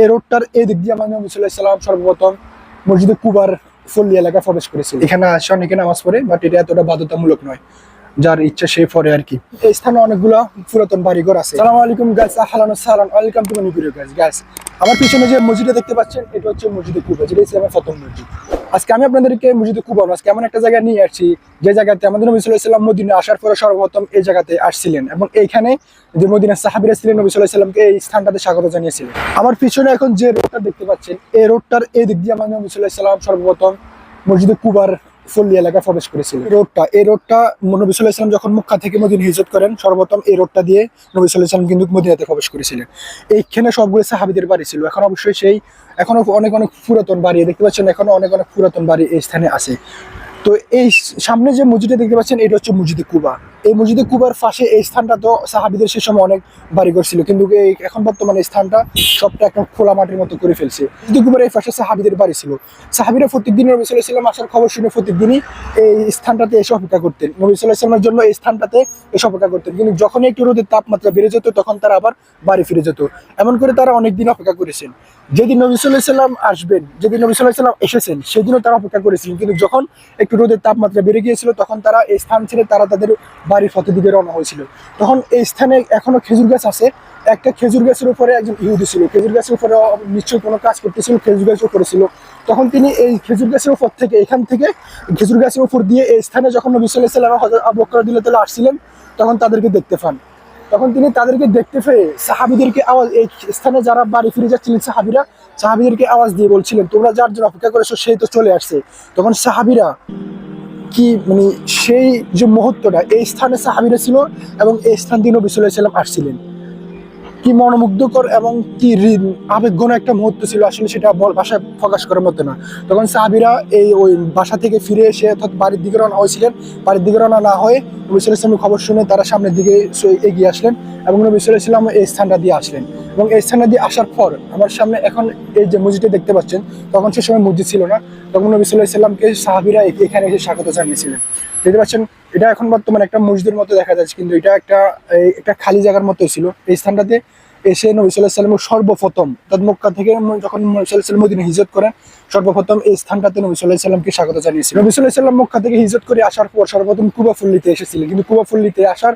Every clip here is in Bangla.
এই রোডটার এই দিক দিয়ে আমার নবী সাল্লাহ সাল্লাম সর্বপ্রথম মসজিদে কুবার ফল্লি এলাকা প্রবেশ করেছিল। এখানে আসে অনেকে নামাজ পড়ে বাট এটা এতটা বাধ্যতামূলক নয়। যার ইচ্ছা সে পরে আর কি। এই স্থানে অনেকগুলো পুরাতন বাড়িঘর আছে। সালাম আলাইকুম গাইস আহলান সালাম welcome to video guys guys আমার পিছনে যে মসজিদটা দেখতে পাচ্ছেন, এটা হচ্ছে মসজিদে কুবা, যেটা ইসলামের প্রথম মসজিদ। আজকে আমি আপনাদেরকে মসজিদে কুবা আজকে এমন একটা জায়গায় নিয়ে আসছি, যে জায়গাতে আমাদের নবী সাল্লাহ সাল্লাম মদিনা আসার পরে সর্বপ্রথম এই জায়গাতে আসছিলেন এবং এইখানে যে মদিনা সাহাবিরা ছিলেন নবী সাল্লাহ সাল্লামকে এই স্থানটাতে স্বাগত জানিয়েছিলেন। আমার পিছনে এখন যে রোডটা দেখতে পাচ্ছেন, এই রোডটার এই দিক দিয়ে আমাদের নবী সাল্লাহ সাল্লাম সর্বপ্রথম মসজিদে কুবার ফল্লি এলাকা প্রবেশ করেছিল। রোডটা, এই রোডটা নবী ইসলাম যখন মক্কা থেকে মদিন হিজত করেন, সর্বপ্রথম এই রোডটা দিয়ে নবী ইসলাম কিন্তু মদিনাতে প্রবেশ করেছিলেন। এইখানে সবগুলো সাহাবিদের বাড়ি ছিল। এখন অবশ্যই সেই, এখনও অনেক অনেক পুরাতন বাড়ি, দেখতে পাচ্ছেন এখনও অনেক অনেক পুরাতন বাড়ি এই স্থানে আছে। তো এই সামনে যে মসজিদটা দেখতে পাচ্ছেন, এটা হচ্ছে মসজিদে কুবা। এই মসজিদে কুবার পাশে এই স্থানটা তো সাহাবিদের সে সময় অনেক বাড়ি ছিল, কিন্তু এই এখন বর্তমানে স্থানটা সবটা একটা খোলা মাটির মতো করে ফেলছে। মসজিদে কুবার এই পাশে সাহাবিদের বাড়ি ছিল। সাহাবিরা প্রত্যেকদিন নবী সাল্লাহ আসার খবর শুনে প্রত্যেকদিনই এই স্থানটাতে এসে অপেক্ষা করতেন। নবী সাল্লাহ সাল্লামের জন্য এই স্থানটাতে এসে অপেক্ষা করতেন। কিন্তু যখনই একটু রোদের তাপমাত্রা বেড়ে যেত, তখন তারা আবার বাড়ি ফিরে যেত। এমন করে তারা অনেকদিন অপেক্ষা করেছেন। যেদিন নবী সাল্লাহ সাল্লাম আসবেন, যেদিন নবী সাল্লাহ সাল্লাম এসেছেন, সেদিনও তারা অপেক্ষা করেছিলেন। কিন্তু যখন একটু রোদের তাপমাত্রা বেড়ে গিয়েছিল, তখন তারা এই স্থান ছেড়ে তারা তাদের বাড়ির পথের দিকে রওনা হয়েছিল। তখন এই স্থানে এখনও খেজুর গাছ আছে। একটা খেজুর গাছের উপরে একজন ইহুদি ছিল। খেজুর গাছের উপরে নিশ্চয়ই কোনো কাজ করতেছিল, খেজুর গাছের উপরে ছিল। তখন তিনি এই খেজুর গাছের উপর থেকে, এখান থেকে খেজুর গাছের উপর দিয়ে এই স্থানে যখন নবী সাল্লাহ সাল্লাম হযরত আবু বকর রাদিয়াল্লাহু তাআলা আসছিলেন, তখন তাদেরকে দেখতে পান। তখন তিনি তাদেরকে দেখতে পেয়ে সাহাবিদেরকে আওয়াজ, এই স্থানে যারা বাড়ি ফিরে যাচ্ছিলেন সাহাবিরা, সাহাবিদেরকে আওয়াজ দিয়ে বলছিলেন, তোমরা যার জন্য অপেক্ষা করেছ, সেই তো চলে আসছে। তখন সাহাবিরা কি মানে সেই যে মুহূর্তটা, এই স্থানে সাহাবিরা ছিল এবং এই স্থান দিয়ে নবী সাল্লাহ সাল্লাম আসছিলেন। কি মনোমুগ্ধকর এবং কি আবেগঘন একটা মুহূর্ত ছিল, আসলে সেটা বল- ভাষায় প্রকাশ করার মতো না। তখন সাহাবিরা এই ওই বাসা থেকে ফিরে এসে অর্থাৎ বাড়ির দিকে রওনা হয়েছিলেন। বাড়ির দিকে রওনা না হয়ে নবী খবর শুনে তারা সামনের দিকে এগিয়ে আসলেন এবং নবী এই স্থানটা দিয়ে আসলেন। এবং এই স্থানটা দিয়ে আসার পর আমার সামনে এখন এই যে মসজিদটা দেখতে পাচ্ছেন, তখন সে সময় মসজিদ ছিল না। তখন নবী সাল্লাহ সাহাবিরা এখানে এসে স্বাগত জানিয়েছিলেন। দেখতে পাচ্ছেন এটা এখন বর্তমানে একটা মসজিদের মতো দেখা যাচ্ছে, কিন্তু এটা একটা একটা খালি জায়গার মতোই ছিল। এই স্থানটাতে এসে নবী সর্বপ্রথম, অর্থাৎ মক্কা থেকে যখন নবী সাল্লাম হিজরত করেন, সর্বপ্রথম এই স্থানটাতে নবী সাল্লামকে স্বাগত জানিয়েছিল নবী সাল্লাম মক্কা থেকে হিজরত করে আসার পর সর্বপ্রথম কুবাফুল্লিতে এসেছিলেন। কিন্তু কুবাফুল্লিতে আসার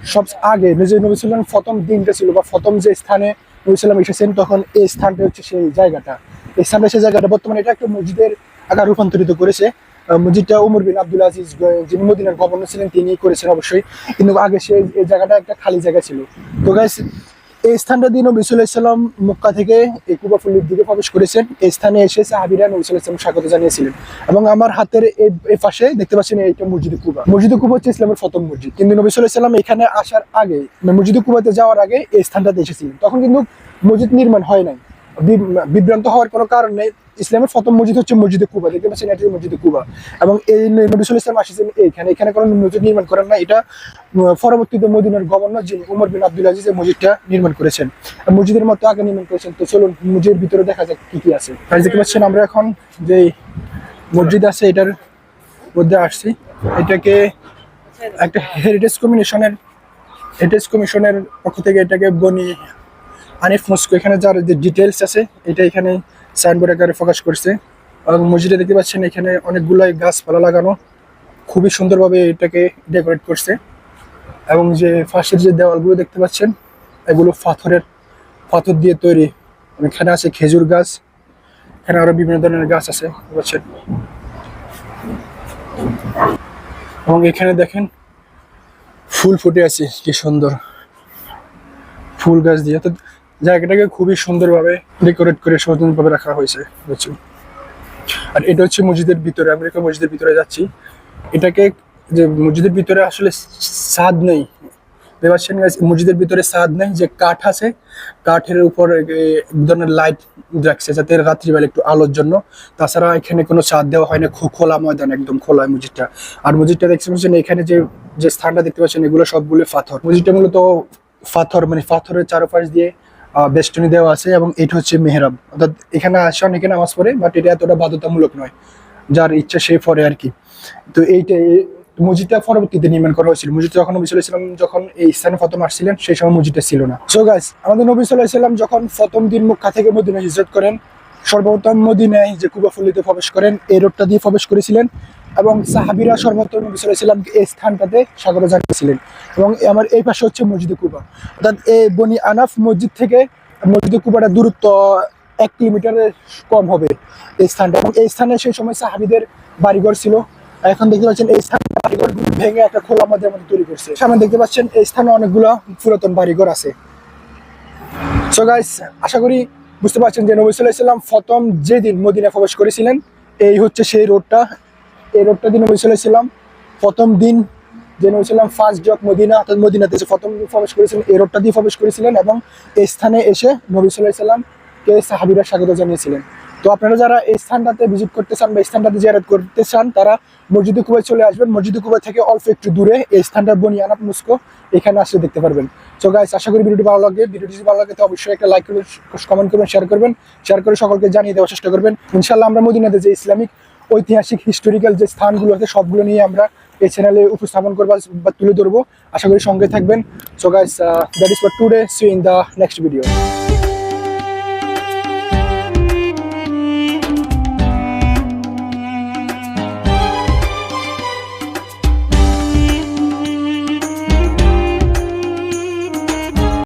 সব আগে যে নবী সাল্লাম প্রথম দিনটা ছিল, বা প্রথম যে স্থানে নবী সাল্লাম এসেছেন, তখন এই স্থানটা হচ্ছে সেই জায়গাটা। এই স্থানটা, সেই জায়গাটা বর্তমানে এটা একটা মসজিদের আকার রূপান্তরিত করেছে। মসজিদটা উমর বিন আব্দুল আজিজ যিনি মদিনার গভর্নর ছিলেন তিনি করেছেন অবশ্যই। কিন্তু আগে সে এই জায়গাটা একটা খালি জায়গা ছিল। তো গাইস এই স্থানটা দিয়ে নবী সাল্লাহ ইসলাম মক্কা থেকে এই কুবাফুল্লির দিকে প্রবেশ করেছেন। এই স্থানে এসে সাহাবিরা নবী সাল্লাহ ইসলাম স্বাগত জানিয়েছিলেন। এবং আমার হাতের এই পাশে দেখতে পাচ্ছেন এইটা মসজিদে কুবা। মসজিদে কুবা হচ্ছে ইসলামের প্রথম মসজিদ। কিন্তু নবী সাল্লাহ ইসলাম এখানে আসার আগে মানে মসজিদে কুবাতে যাওয়ার আগে এই স্থানটাতে এসেছিলেন। তখন কিন্তু মসজিদ নির্মাণ হয় নাই। বিভ্রান্ত হওয়ার কোনো কারণ নেই। ইসলামের প্রথম মসজিদ হচ্ছে মসজিদে কুবা, দেখতে পাচ্ছেন, এটা মসজিদে কুবা। এবং এই নবী সাল্লাহ ইসলাম আসেছেন এইখানে। এখানে কোনো মসজিদ নির্মাণ করেন না এটা পরবর্তীতে মদিনার গভর্নর যিনি উমর বিন আব্দুল আজিজ এই মসজিদটা নির্মাণ করেছেন। মসজিদের মতো আগে নির্মাণ করেছেন। তো চলুন, মসজিদের ভিতরে দেখা যাক কি কি আছে। দেখতে পাচ্ছেন, আমরা এখন যে মসজিদ আছে, এটার মধ্যে আসছি। এটাকে একটা হেরিটেজ কমিশনের হেরিটেজ কমিশনের পক্ষ থেকে এটাকে বনি আনিফ মস্কো, এখানে যার যে ডিটেলস আছে, এটা এখানে সাইনবোর্ড আকারে প্রকাশ করছে। এবং মসজিদে দেখতে পাচ্ছেন এখানে অনেকগুলাই গাছপালা লাগানো, খুবই সুন্দরভাবে এটাকে ডেকোরেট করছে। এবং যে ফাঁসের যে দেওয়ালগুলো দেখতে পাচ্ছেন, এগুলো পাথরের, পাথর দিয়ে তৈরি। এখানে আছে খেজুর গাছ, এখানে আরও বিভিন্ন ধরনের গাছ আছে পাচ্ছেন। এবং এখানে দেখেন, ফুল ফুটে আছে, কি সুন্দর। ফুল গাছ দিয়ে তো জায়গাটাকে খুবই সুন্দরভাবে ডেকোরেট করে সচেতনভাবে রাখা হয়েছে বুঝছেন আর এটা হচ্ছে মসজিদের ভিতরে আমরা মসজিদের ভিতরে যাচ্ছি। এটাকে যে মসজিদের ভিতরে আসলে সাদ নেই। মসজিদের ভিতরে সাদ নেই, যে কাঠ আছে, কাঠের উপর ধরনের লাইট রাখছে, যাতে রাত্রিবেলা একটু আলোর জন্য। তাছাড়া এখানে কোনো ছাদ দেওয়া হয় না খোলা ময়দান একদম, খোলা মসজিদটা। আর মসজিদটা দেখতে পাচ্ছেন, এখানে যে যে স্থানটা দেখতে পাচ্ছেন, এগুলো সবগুলো পাথর। মসজিদটা মূলত পাথর মানে পাথরের চারপাশ দিয়ে বেষ্টনী দেওয়া আছে এবং এটা হচ্ছে মেহরাব। অর্থাৎ এখানে আসে অনেকে নামাজ পড়ে বাট এটা এতটা বাধ্যতামূলক নয়, যার ইচ্ছা সে পড়ে আর কি। তো এইটা মসজিদটা পরবর্তীতে নির্মাণ করা হয়েছিল। মসজিদ যখন নবী সাল্লাহ যখন এই স্থানে প্রথম আসছিলেন, সেই সময় মসজিদটা ছিল না। সো গাইস আমাদের নবী সাল্লাহ ইসলাম যখন প্রথম দিন মক্কা থেকে মদিনা হিজরত করেন, সর্বপ্রথম মদিনায় যে কুবাফল্লিতে প্রবেশ করেন, এই রোডটা দিয়ে প্রবেশ করেছিলেন। এবং সাহাবিরা সর্বত্র নবী সাল্লাহ ইসলামকে এই স্থানটাতে স্বাগত জানিয়েছিলেন এবং আমার এই পাশে হচ্ছে মসজিদে কুবা। অর্থাৎ এই বনি আনাফ মসজিদ থেকে মসজিদে কুবাটা দূরত্ব এক কিলোমিটারের কম হবে এই স্থানটা। এবং এই স্থানে সেই সময় সাহাবিদের বাড়িঘর ছিল। এখন দেখতে পাচ্ছেন এই স্থানে বাড়িঘর ভেঙে একটা খোলা মাদের মতো তৈরি করছে। সামনে দেখতে পাচ্ছেন এই স্থানে অনেকগুলো পুরাতন বাড়িঘর আছে। সো গাইস আশা করি বুঝতে পারছেন যে নবী সাল্লাহ ইসলাম প্রথম যেদিন মদিনা প্রবেশ করেছিলেন, এই হচ্ছে সেই রোডটা। এই রোডটা দিন নবী প্রথম দিন নবী সাল্লাম ফার্স্ট জব মদিনা, অর্থাৎ মদিনাতে এসে প্রথম প্রবেশ করেছিলেন, এই রোডটা দিয়ে প্রবেশ করেছিলেন এবং এই স্থানে এসে নবী সাল্লাহ ইসলামকে সাহাবিরা স্বাগত জানিয়েছিলেন। তো আপনারা যারা এই স্থানটাতে ভিজিট করতে চান বা স্থানটাতে জিয়ারত করতে চান, তারা মসজিদে কুবাই চলে আসবেন। মসজিদে কুবাই থেকে অল্প একটু দূরে এই স্থানটা বনিয়ানাপ মুস্কো, এখানে আসলে দেখতে পারবেন। সো গাইস আশা করি ভিডিওটি ভালো লাগে ভিডিওটি যদি ভালো লাগে তো অবশ্যই একটা লাইক করবেন কমেন্ট করবেন শেয়ার করবেন শেয়ার করে সকলকে জানিয়ে দেওয়ার চেষ্টা করবেন। ইনশাল্লাহ আমরা মদিনাতে যে ইসলামিক ঐতিহাসিক হিস্টোরিক্যাল যে স্থানগুলো আছে, সবগুলো নিয়ে আমরা এই চ্যানেলে উপস্থাপন করব বা তুলে ধরবো। আশা করি সঙ্গে থাকবেন। So guys that is for today see in the next video